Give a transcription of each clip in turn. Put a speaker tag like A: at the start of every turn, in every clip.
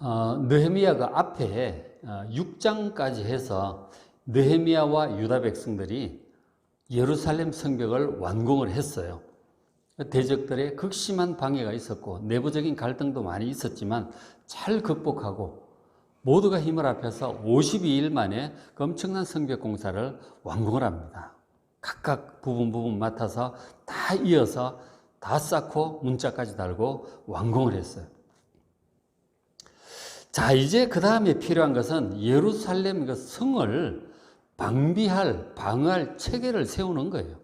A: 어, 느헤미야가 앞에 어, 6장까지 해서 느헤미야와 유다 백성들이 예루살렘 성벽을 완공을 했어요. 대적들의 극심한 방해가 있었고 내부적인 갈등도 많이 있었지만 잘 극복하고 모두가 힘을 합해서 52일 만에 그 엄청난 성벽 공사를 완공을 합니다. 각각 부분 부분 맡아서 다 이어서 다 쌓고 문자까지 달고 완공을 했어요. 자, 이제 그 다음에 필요한 것은 예루살렘 그 성을 방비할, 방어할 체계를 세우는 거예요.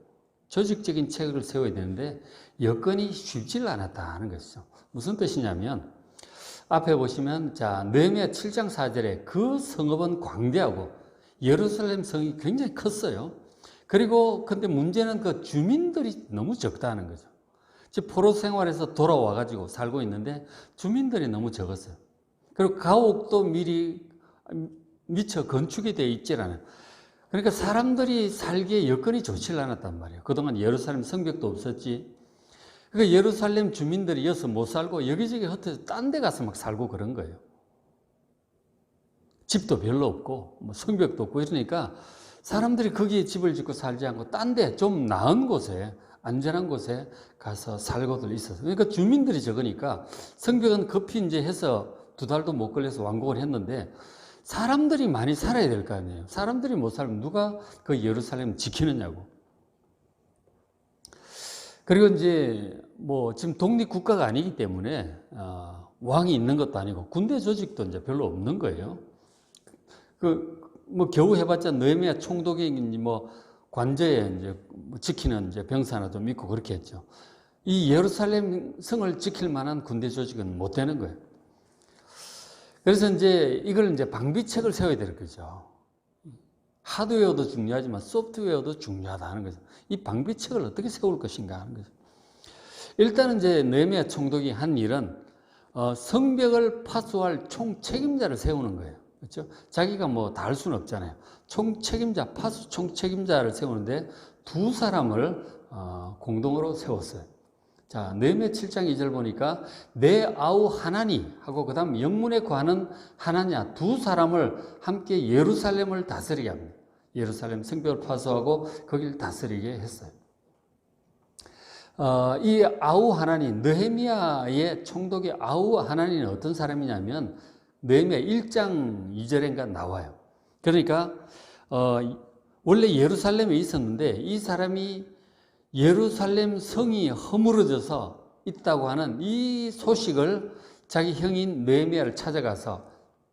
A: 조직적인 체계를 세워야 되는데 여건이 쉽지 않았다 하는 것이죠. 무슨 뜻이냐면 앞에 보시면 자, 느헤미야 7장 4절에 그 성읍은 광대하고 예루살렘 성이 굉장히 컸어요. 그리고 근데 문제는 그 주민들이 너무 적다는 거죠. 즉 포로 생활에서 돌아와 가지고 살고 있는데 주민들이 너무 적었어요. 그리고 가옥도 미리 미처 건축이 되어 있질 않아요. 그러니까 사람들이 살기에 여건이 좋지 않았단 말이에요. 그동안 예루살렘 성벽도 없었지. 그러니까 예루살렘 주민들이 여기서 못 살고 여기저기 흩어져 딴 데 가서 막 살고 그런 거예요. 집도 별로 없고 뭐 성벽도 없고 이러니까 사람들이 거기에 집을 짓고 살지 않고 딴 데 좀 나은 곳에 안전한 곳에 가서 살고들 있었어요. 그러니까 주민들이 적으니까 성벽은 급히 이제 해서 두 달도 못 걸려서 완공을 했는데 사람들이 많이 살아야 될 거 아니에요. 사람들이 못 살면 누가 그 예루살렘 지키느냐고. 그리고 이제 뭐 지금 독립 국가가 아니기 때문에 어, 왕이 있는 것도 아니고 군대 조직도 이제 별로 없는 거예요. 그 뭐 겨우 해봤자 느헤미야 총독이 뭐 관저에 이제 뭐 지키는 이제 병사 하나 좀 있고 그렇게 했죠. 이 예루살렘 성을 지킬 만한 군대 조직은 못 되는 거예요. 그래서 이제 이걸 이제 방비책을 세워야 되는 거죠. 하드웨어도 중요하지만 소프트웨어도 중요하다는 거죠. 이 방비책을 어떻게 세울 것인가 하는 거죠. 일단은 이제 느헤미야 총독이 한 일은 어, 성벽을 파수할 총 책임자를 세우는 거예요. 그렇죠? 자기가 뭐 다 할 수는 없잖아요. 총 책임자, 파수 총 책임자를 세우는데 두 사람을 어, 공동으로 세웠어요. 자, 느헤미야 7장 2절 보니까 내 아우 하나니 하고 그다음 영문에 관한 하나냐 두 사람을 함께 예루살렘을 다스리게 합니다. 예루살렘 성벽을 파수하고 거기를 다스리게 했어요. 어, 이 아우 하나니 느헤미야의 총독의 아우 하나니는 어떤 사람이냐면 느헤미야 1장 2절인가 나와요. 그러니까 어, 원래 예루살렘에 있었는데 이 사람이 예루살렘 성이 허물어져서 있다고 하는 이 소식을 자기 형인 느헤미야를 찾아가서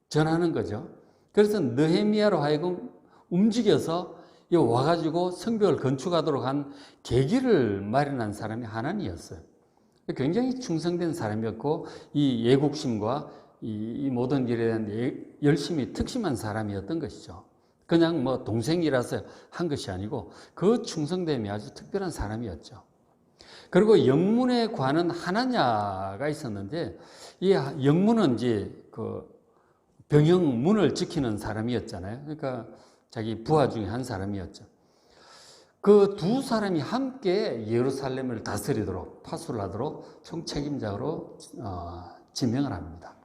A: 전하는 거죠. 그래서 느헤미야로 하여금 움직여서 와가지고 성벽을 건축하도록 한 계기를 마련한 사람이 하나니였어요. 굉장히 충성된 사람이었고 이 예국심과 이, 이 모든 일에 대한 예, 열심히 특심한 사람이었던 것이죠. 그냥 뭐 동생이라서 한 것이 아니고 그 충성됨이 아주 특별한 사람이었죠. 그리고 영문에 관한 하나냐가 있었는데 이 영문은 이제 그 병영문을 지키는 사람이었잖아요. 그러니까 자기 부하 중에 한 사람이었죠. 그 두 사람이 함께 예루살렘을 다스리도록 파수를 하도록 총책임자로 어, 지명을 합니다.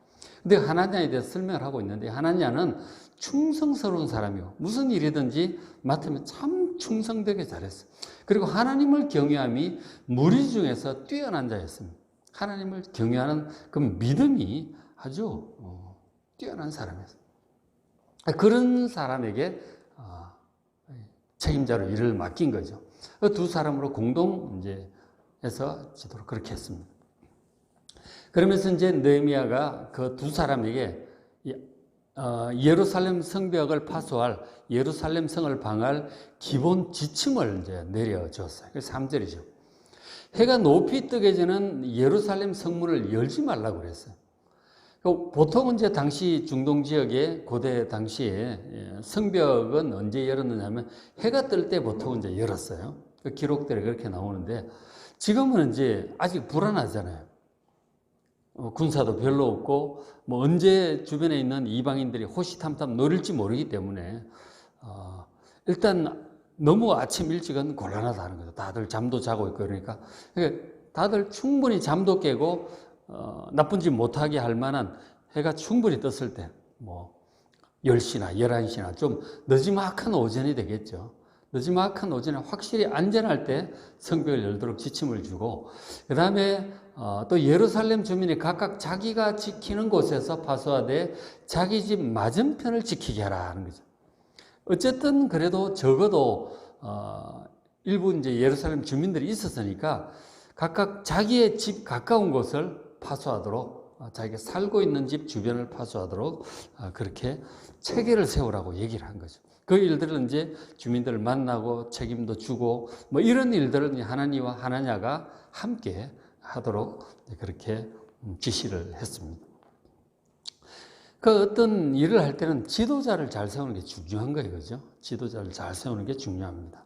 A: 근데 하나냐에 대해서 설명을 하고 있는데 하나냐는 충성스러운 사람이고 무슨 일이든지 맡으면 참 충성되게 잘했어요. 그리고 하나님을 경외함이 무리 중에서 뛰어난 자였습니다. 하나님을 경외하는 그 믿음이 아주 어, 뛰어난 사람이었어요. 그런 사람에게 어, 책임자로 일을 맡긴 거죠. 그 두 사람으로 공동 이제 해서 지도록 그렇게 했습니다. 그러면서 이제 느헤미야가 그 두 사람에게 어, 예루살렘 성벽을 파수할 예루살렘 성을 방할 기본 지침을 이제 내려주었어요. 그 3절이죠. 해가 높이 뜨게 전은 예루살렘 성문을 열지 말라고 그랬어요. 그 보통은 이제 당시 중동 지역의 고대 당시에 예, 성벽은 언제 열었느냐면 해가 뜰 때 보통 이제 열었어요. 그 기록들이 그렇게 나오는데 지금은 이제 아직 불안하잖아요. 어, 군사도 별로 없고 뭐 언제 주변에 있는 이방인들이 호시탐탐 노릴지 모르기 때문에 어, 일단 너무 아침 일찍은 곤란하다는 거죠. 다들 잠도 자고 있고 그러니까, 그러니까 다들 충분히 잠도 깨고 어, 나쁜 짓 못하게 할 만한 해가 충분히 떴을 때, 뭐, 10시나 11시나 좀 늦지막한 오전이 되겠죠. 늦지막한 오전에 확실히 안전할 때 성벽을 열도록 지침을 주고, 그 다음에 어, 또 예루살렘 주민이 각각 자기가 지키는 곳에서 파수하되 자기 집 맞은편을 지키게 하라 하는 거죠. 어쨌든 그래도 적어도 어, 일부 이제 예루살렘 주민들이 있었으니까 각각 자기의 집 가까운 곳을 파수하도록 어, 자기가 살고 있는 집 주변을 파수하도록 어, 그렇게 체계를 세우라고 얘기를 한 거죠. 그 일들을 이제 주민들을 만나고 책임도 주고 뭐 이런 일들을 하나님과 하나냐가 함께 하도록 그렇게 음, 지시를 했습니다. 그 어떤 일을 할 때는 지도자를 잘 세우는 게 중요한 거예요, 그죠? 지도자를 잘 세우는 게 중요합니다.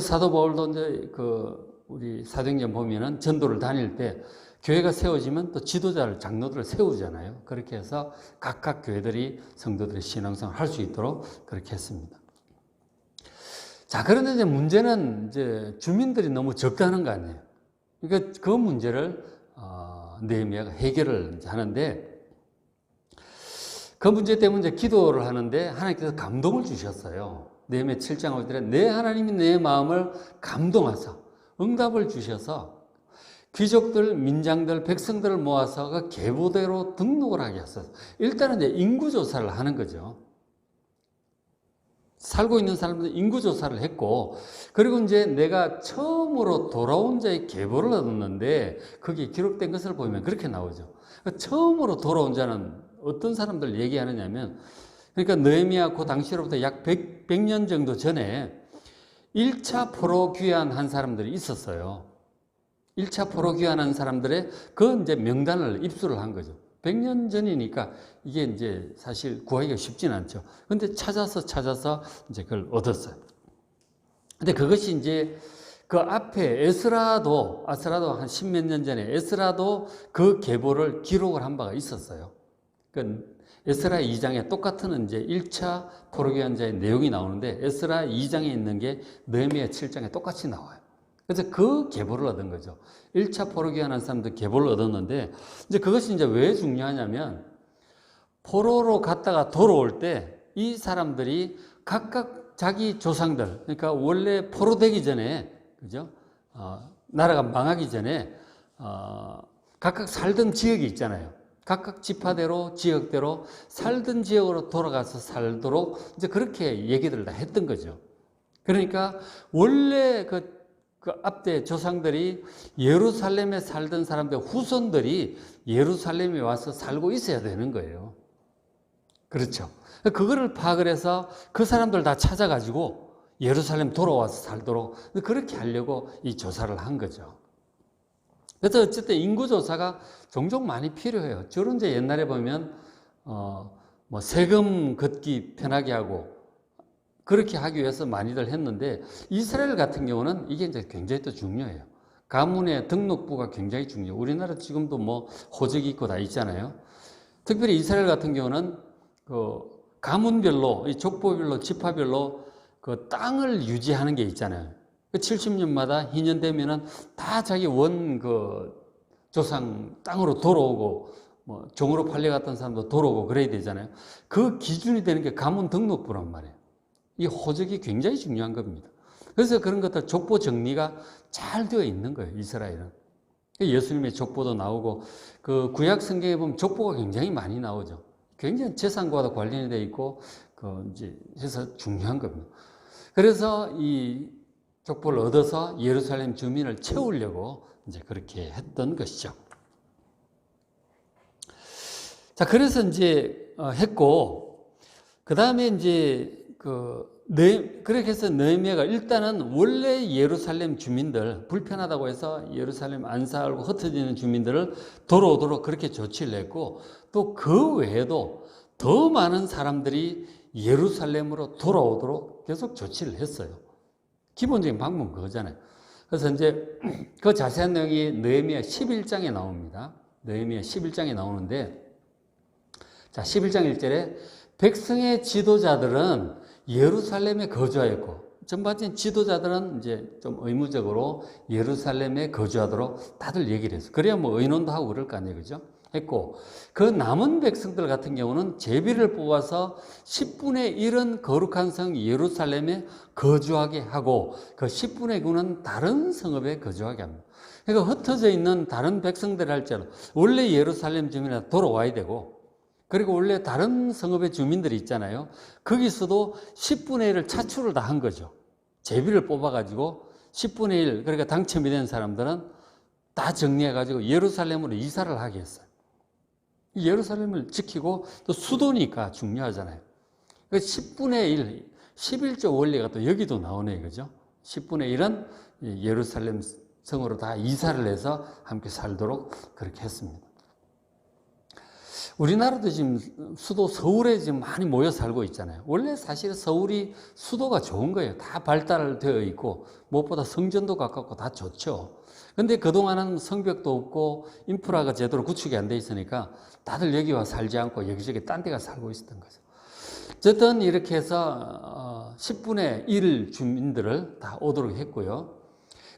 A: 사도 바울도 이제 그 우리 사도행전 보면은 전도를 다닐 때 교회가 세워지면 또 지도자를 장로들을 세우잖아요. 그렇게 해서 각각 교회들이 성도들의 신앙생활 할 수 있도록 그렇게 했습니다. 자, 그런데 이제 문제는 이제 주민들이 너무 적다는 거 아니에요. 그러니까 그 문제를 어, 느헤미야가 해결을 하는데 그 문제 때문에 이제 기도를 하는데 하나님께서 감동을 주셨어요. 느헤미야 7장 5절에 내 하나님이 내 마음을 감동하사 응답을 주셔서 귀족들, 민장들, 백성들을 모아서 그 계보대로 등록을 하게 하셨어요. 일단은 이제 인구조사를 하는 거죠. 살고 있는 사람들 인구조사를 했고, 그리고 이제 내가 처음으로 돌아온 자의 계보를 얻었는데, 거기에 기록된 것을 보면 그렇게 나오죠. 처음으로 돌아온 자는 어떤 사람들 얘기하느냐면, 그러니까 느헤미야 그 당시로부터 약 100, 100년 정도 전에 1차 포로 귀환한 사람들이 있었어요. 1차 포로 귀환한 사람들의 그 이제 명단을 입수를 한 거죠. 100년 전이니까 이게 이제 사실 구하기가 쉽진 않죠. 근데 찾아서 찾아서 이제 그걸 얻었어요. 근데 그것이 이제 그 앞에 에스라도, 아스라도 한 십몇 년 전에 에스라도 그 계보를 기록을 한 바가 있었어요. 그 에스라 2장에 똑같은 이제 1차 포로기환자의 내용이 나오는데 에스라 2장에 있는 게 느헤미야 7장에 똑같이 나와요. 그래서 그 계보를 얻은 거죠. 1차 포로기환한 사람들 계보를 얻었는데 이제 그것이 이제 왜 중요하냐면 포로로 갔다가 돌아올 때 이 사람들이 각각 자기 조상들 그러니까 원래 포로되기 전에 그죠? 어, 나라가 망하기 전에 어, 각각 살던 지역이 있잖아요. 각각 지파대로 지역대로 살던 지역으로 돌아가서 살도록 이제 그렇게 얘기들을 다 했던 거죠. 그러니까 원래 그, 그 앞대 조상들이 예루살렘에 살던 사람들 후손들이 예루살렘에 와서 살고 있어야 되는 거예요. 그렇죠. 그거를 파악을 해서 그 사람들 다 찾아가지고 예루살렘 돌아와서 살도록 그렇게 하려고 이 조사를 한 거죠. 그래서 어쨌든 인구조사가 종종 많이 필요해요. 주로 이제 옛날에 보면, 어, 뭐 세금 걷기 편하게 하고 그렇게 하기 위해서 많이들 했는데 이스라엘 같은 경우는 이게 이제 굉장히 또 중요해요. 가문의 등록부가 굉장히 중요해요. 우리나라 지금도 뭐 호적이 있고 다 있잖아요. 특별히 이스라엘 같은 경우는 그 가문별로, 이 족보별로, 지파별로 그 땅을 유지하는 게 있잖아요. 그 70년마다 희년 되면은 다 자기 원 그 조상 땅으로 돌아오고 뭐 종으로 팔려갔던 사람도 돌아오고 그래야 되잖아요. 그 기준이 되는 게 가문 등록부란 말이에요. 이 호적이 굉장히 중요한 겁니다. 그래서 그런 것들 족보 정리가 잘 되어 있는 거예요. 이스라엘은. 예수님의 족보도 나오고 그 구약 성경에 보면 족보가 굉장히 많이 나오죠. 굉장히 재산과도 관련이 되어 있고 그 이제 해서 중요한 겁니다. 그래서 이 족보를 얻어서 예루살렘 주민을 채우려고 이제 그렇게 했던 것이죠. 자, 그래서 이제 어, 했고, 그 다음에 이제 그, 네, 그렇게 해서 느헤미야가 일단은 원래 예루살렘 주민들, 불편하다고 해서 예루살렘 안 살고 흩어지는 주민들을 돌아오도록 그렇게 조치를 했고, 또 그 외에도 더 많은 사람들이 예루살렘으로 돌아오도록 계속 조치를 했어요. 기본적인 방법은 그거잖아요. 그래서 이제 그 자세한 내용이 느헤미야 11장에 나옵니다. 느헤미야 11장에 나오는데 자, 11장 1절에 백성의 지도자들은 예루살렘에 거주하였고 전반적인 지도자들은 이제 좀 의무적으로 예루살렘에 거주하도록 다들 얘기를 했어. 그래야 뭐 의논도 하고 그럴 거 아니에요. 그죠? 했고 그 남은 백성들 같은 경우는 제비를 뽑아서 10분의 1은 거룩한 성 예루살렘에 거주하게 하고 그 10분의 9는 다른 성읍에 거주하게 합니다. 그러니까 흩어져 있는 다른 백성들 할지라도 원래 예루살렘 주민이 돌아와야 되고 그리고 원래 다른 성읍의 주민들이 있잖아요. 거기서도 10분의 1을 차출을 다 한 거죠. 제비를 뽑아가지고 10분의 1, 그러니까 당첨이 된 사람들은 다 정리해가지고 예루살렘으로 이사를 하게 했어요. 예루살렘을 지키고 또 수도니까 중요하잖아요. 그 10분의 1, 11조 원리가 또 여기도 나오네, 그죠? 10분의 1은 예루살렘 성으로 다 이사를 해서 함께 살도록 그렇게 했습니다. 우리나라도 지금 수도 서울에 지금 많이 모여 살고 있잖아요. 원래 사실 서울이 수도가 좋은 거예요. 다 발달되어 있고, 무엇보다 성전도 가깝고 다 좋죠. 근데 그동안은 성벽도 없고, 인프라가 제대로 구축이 안 돼 있으니까 다들 여기 와 살지 않고 여기저기 딴 데가 살고 있었던 거죠. 어쨌든 이렇게 해서 10분의 어, 1 주민들을 다 오도록 했고요.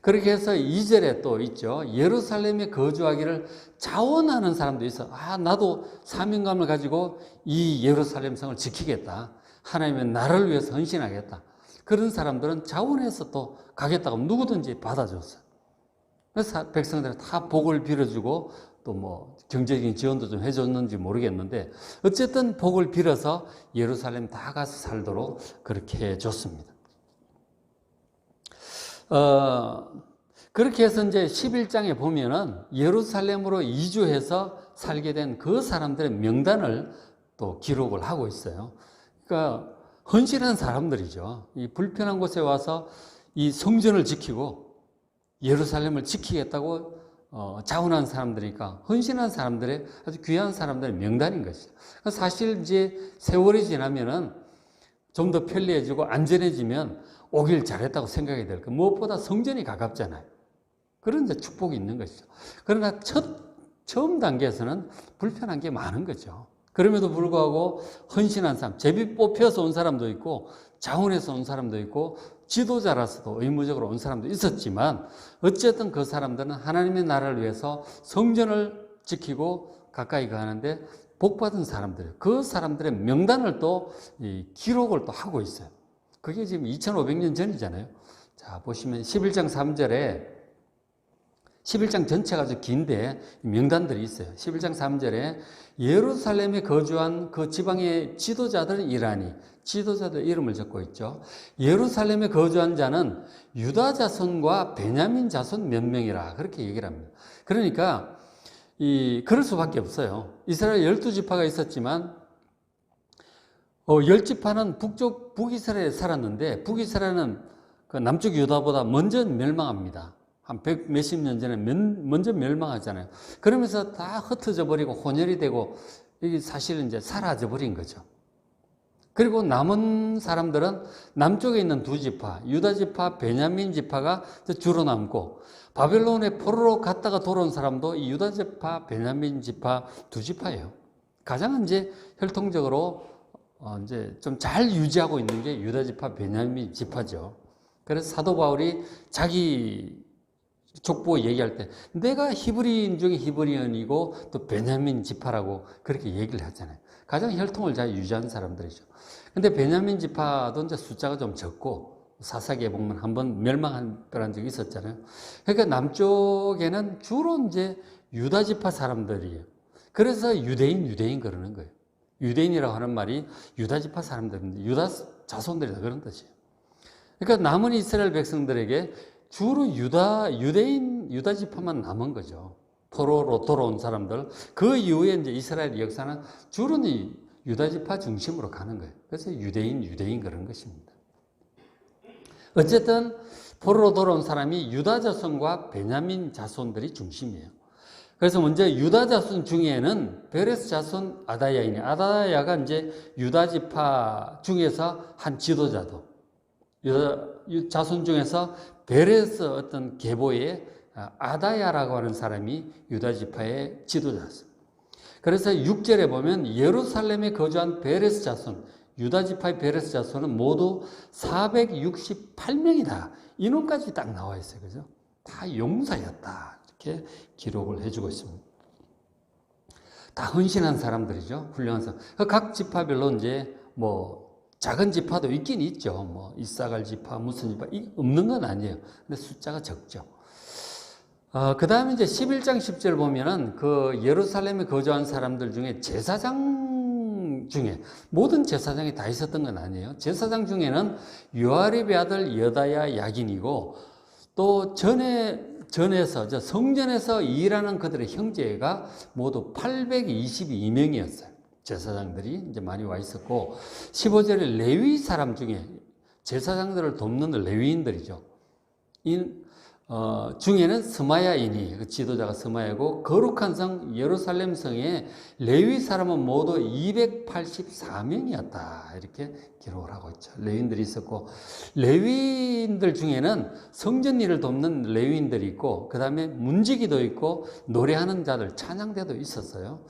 A: 그렇게 해서 2절에 또 있죠. 예루살렘에 거주하기를 자원하는 사람도 있어. 아, 나도 사명감을 가지고 이 예루살렘 성을 지키겠다. 하나님의 나를 위해서 헌신하겠다. 그런 사람들은 자원해서 또 가겠다고 누구든지 받아줬어요. 그래서 백성들은 다 복을 빌어주고 또 뭐 경제적인 지원도 좀 해줬는지 모르겠는데 어쨌든 복을 빌어서 예루살렘 다 가서 살도록 그렇게 해줬습니다. 어, 그렇게 해서 이제 11장에 보면은 예루살렘으로 이주해서 살게 된 그 사람들의 명단을 또 기록을 하고 있어요. 그러니까 헌신한 사람들이죠. 이 불편한 곳에 와서 이 성전을 지키고 예루살렘을 지키겠다고 어, 자원한 사람들이니까 헌신한 사람들의 아주 귀한 사람들의 명단인 것이죠. 사실 이제 세월이 지나면은 좀 더 편리해지고 안전해지면 오길 잘했다고 생각이 될 거. 무엇보다 성전이 가깝잖아요. 그런 이제 축복이 있는 것이죠. 그러나 첫, 처음 단계에서는 불편한 게 많은 거죠. 그럼에도 불구하고 헌신한 사람, 제비 뽑혀서 온 사람도 있고, 자원해서 온 사람도 있고, 지도자라서도 의무적으로 온 사람도 있었지만, 어쨌든 그 사람들은 하나님의 나라를 위해서 성전을 지키고 가까이 가는데 복받은 사람들, 그 사람들의 명단을 또 기록을 또 하고 있어요. 그게 지금 2500년 전이잖아요. 자, 보시면 11장 3절에 11장 전체가 아주 긴데 명단들이 있어요. 11장 3절에 예루살렘에 거주한 그 지방의 지도자들은 이라니 지도자들 이름을 적고 있죠. 예루살렘에 거주한 자는 유다 자손과 베냐민 자손 몇 명이라 그렇게 얘기를 합니다. 그러니까 이 그럴 수밖에 없어요. 이스라엘 열두 지파가 있었지만 어, 열지파는 북쪽 북이스라엘에 살았는데 북이스라엘은 그 남쪽 유다보다 먼저 멸망합니다. 한 백 몇십 년 전에 먼저 멸망하잖아요. 그러면서 다 흩어져 버리고 혼혈이 되고 이게 사실은 이제 사라져 버린 거죠. 그리고 남은 사람들은 남쪽에 있는 두 지파, 유다 지파, 베냐민 지파가 주로 남고 바벨론에 포로로 갔다가 돌아온 사람도 이 유다 지파, 베냐민 지파 두 지파예요. 가장 이제 혈통적으로 어, 이제 좀 잘 유지하고 있는 게 유다 지파, 베냐민 지파죠. 그래서 사도 바울이 자기 족보 얘기할 때 내가 히브리인 중에 히브리인이고 또 베냐민 지파라고 그렇게 얘기를 하잖아요. 가장 혈통을 잘 유지한 사람들이죠. 근데 베냐민 지파도 이제 숫자가 좀 적고 사사기에 보면 한번 멸망한 그런 적이 있었잖아요. 그러니까 남쪽에는 주로 이제 유다 지파 사람들이에요. 그래서 유대인 유대인 그러는 거예요. 유대인이라고 하는 말이 유다 지파 사람들인데 유다 자손들이다 그런 뜻이에요. 그러니까 남은 이스라엘 백성들에게 주로 유다 유대인 유다 지파만 남은 거죠. 포로로 돌아온 사람들 그 이후에 이제 이스라엘 역사는 주로 유다 지파 중심으로 가는 거예요. 그래서 유대인 유대인 그런 것입니다. 어쨌든 포로로 돌아온 사람이 유다 자손과 베냐민 자손들이 중심이에요. 그래서 먼저 유다 자손 중에는 베레스 자손 아다야이니 아다야가 이제 유다 지파 중에서 한 지도자도 유다 자손 중에서 베레스 어떤 계보의 아다야라고 하는 사람이 유다 지파의 지도자였습니다. 그래서 6절에 보면 예루살렘에 거주한 베레스 자손 유다 지파의 베레스 자손은 모두 468명이다. 인원까지 딱 나와 있어요. 그죠? 다 용사였다. 이렇게 기록을 해주고 있습니다. 다 헌신한 사람들이죠. 훌륭한 사람. 그각 지파별로 이제 뭐 작은 지파도 있긴 있죠. 뭐 이사갈 지파, 무슨 지파 이- 없는 건 아니에요. 근데 숫자가 적죠. 어, 그 다음에 이제 11장 10절 보면은 그 예루살렘에 거주한 사람들 중에 제사장 중에 모든 제사장이 다 있었던 건 아니에요. 제사장 중에는 요아립의 아들 여다야 야긴이고 또 전에 전에서 저 성전에서 일하는 그들의 형제가 모두 822명이었어요. 제사장들이 이제 많이 와 있었고 15절에 레위 사람 중에 제사장들을 돕는 레위인들이죠. 이 어, 중에는 스마야이니 그 지도자가 스마야고 거룩한 성 예루살렘 성에 레위 사람은 모두 284명이었다 이렇게 기록을 하고 있죠. 레위인들이 있었고 레위인들 중에는 성전 일을 돕는 레위인들이 있고 그 다음에 문지기도 있고 노래하는 자들 찬양대도 있었어요.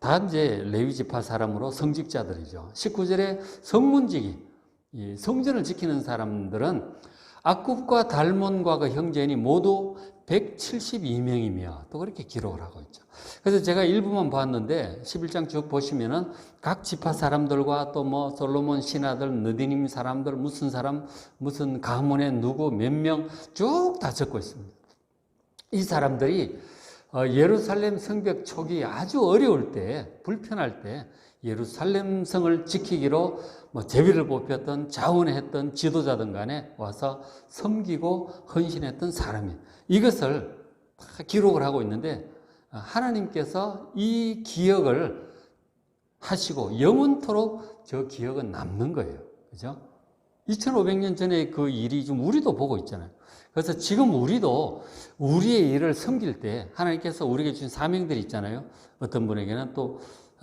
A: 다 이제 레위 지파 사람으로 성직자들이죠. 19절에 성문지기 이 성전을 지키는 사람들은 악굽과 달몬과 그 형제인이 모두 172명이며 또 그렇게 기록을 하고 있죠. 그래서 제가 일부만 봤는데 11장 쭉 보시면은 각 지파 사람들과 또 뭐 솔로몬 신하들, 느디님 사람들, 무슨 사람, 무슨 가문의 누구 몇 명 쭉 다 적고 있습니다. 이 사람들이 어, 예루살렘 성벽 초기 아주 어려울 때, 불편할 때 예루살렘 성을 지키기로 뭐 제비를 뽑혔던 자원했던 지도자든 간에 와서 섬기고 헌신했던 사람이에요. 이것을 다 기록을 하고 있는데 어, 하나님께서 이 기억을 하시고 영원토록 저 기억은 남는 거예요. 그죠? 2500년 전에 그 일이 지금 우리도 보고 있잖아요. 그래서 지금 우리도 우리의 일을 섬길 때 하나님께서 우리에게 주신 사명들이 있잖아요. 어떤 분에게는 또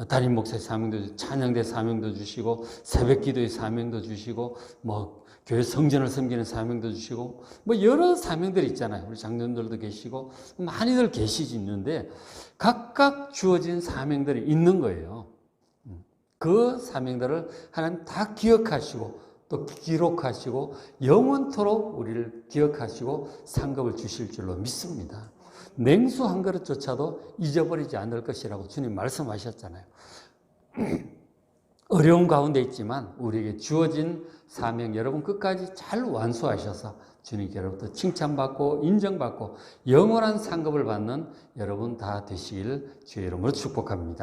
A: 담임 목사의 사명도 찬양대 사명도 주시고 새벽 기도의 사명도 주시고 뭐 교회 성전을 섬기는 사명도 주시고 뭐 여러 사명들이 있잖아요. 우리 장년들도 계시고 많이들 계시지 있는데 각각 주어진 사명들이 있는 거예요. 그 사명들을 하나님 다 기억하시고 또 기록하시고 영원토록 우리를 기억하시고 상급을 주실 줄로 믿습니다. 냉수 한 그릇조차도 잊어버리지 않을 것이라고 주님 말씀하셨잖아요. 어려운 가운데 있지만 우리에게 주어진 사명 여러분 끝까지 잘 완수하셔서 주님께로부터 칭찬받고 인정받고 영원한 상급을 받는 여러분 다 되시길 주의 이름으로 축복합니다.